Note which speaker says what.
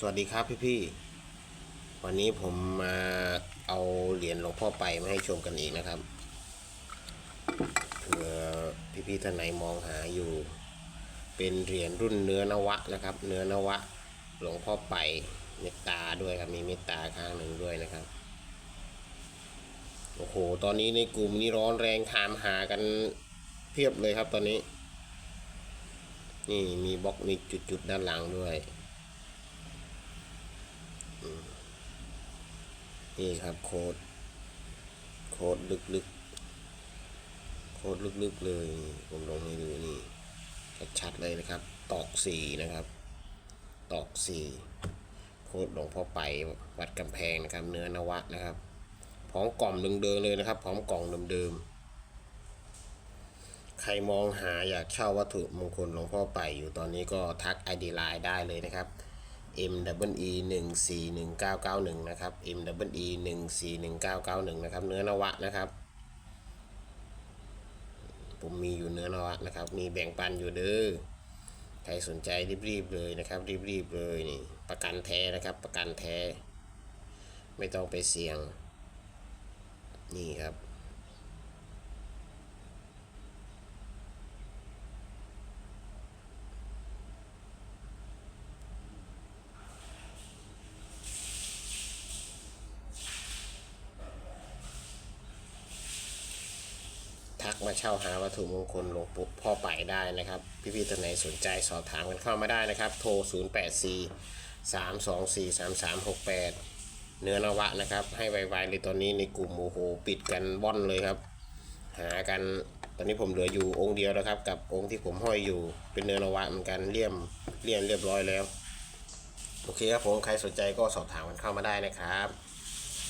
Speaker 1: สวัสดีครับพี่พี่วันนี้ผมมาเอาเหรียญหลวงพ่อไปมาให้ชมกันอีกนะครับเผื่อพี่พี่ท่านไหนมองหาอยู่ เป็นเหรียญรุ่นเนื้อนวะนะครับ เนื้อนวะหลวงพ่อไปเมตตาด้วยครับมีเมตตาข้างหนึ่งด้วยนะครับโอ้โหตอนนี้ในกลุ่มนี้ร้อนแรงถามหากันเพียบเลยครับตอนนี้ นี่มีบล็อกมีจุดๆด้านหลังด้วย นี่ครับโค้ด โค้ดลึกๆ โค้ดลึกๆเลย ผมลงให้ดูนี่ ชัดๆเลยนะครับ ตอกสี่นะครับ ตอกสี่โค้ดหลวงพ่อไปวัดกำแพงนะครับ เนื้อนวะนะครับพร้อมกล่องเดิมๆเลยนะครับพร้อมกล่องเดิมๆใครมองหาอยากเช่าวัตถุมงคลหลวงพ่อไปอยู่ตอนนี้ก็ทัก ID Line ได้เลยนะครับ M W E 1 4 1 9 9 1นะครับ M W E 1 4 1 9 9 1นะครับ เนื้อนวะนะครับ ผมมีอยู่เนื้อนวะนะครับ มีแบ่งปันอยู่เด้อ ใครสนใจรีบๆเลยนะครับ รีบๆเลยนี่ ประกันแท้นะครับ ประกันแท้ ไม่ต้องไปเสี่ยง นี่ครับ มาเช่าหาวัตถุมงคลหลวงปู่พ่อไปได้นะครับ พี่ๆท่านไหนสนใจสอบถามกันเข้ามาได้นะครับ โทร 0 8 4 3 2 4 3 3 6 8 เนื้อนวะนะครับ ให้ไวๆเลยตอนนี้ในกลุ่มโอ้โหปิดกันว่อนเลยครับ หากันตอนนี้ผมเหลืออยู่องค์เดียวแล้วครับ กับองค์ที่ผมห้อยอยู่เป็นเนื้อนวะเหมือนกันเลี่ยมเลี่ยนเรียบร้อยแล้ว โอเคครับผมใครสนใจก็สอบถามกันเข้ามาได้นะครับ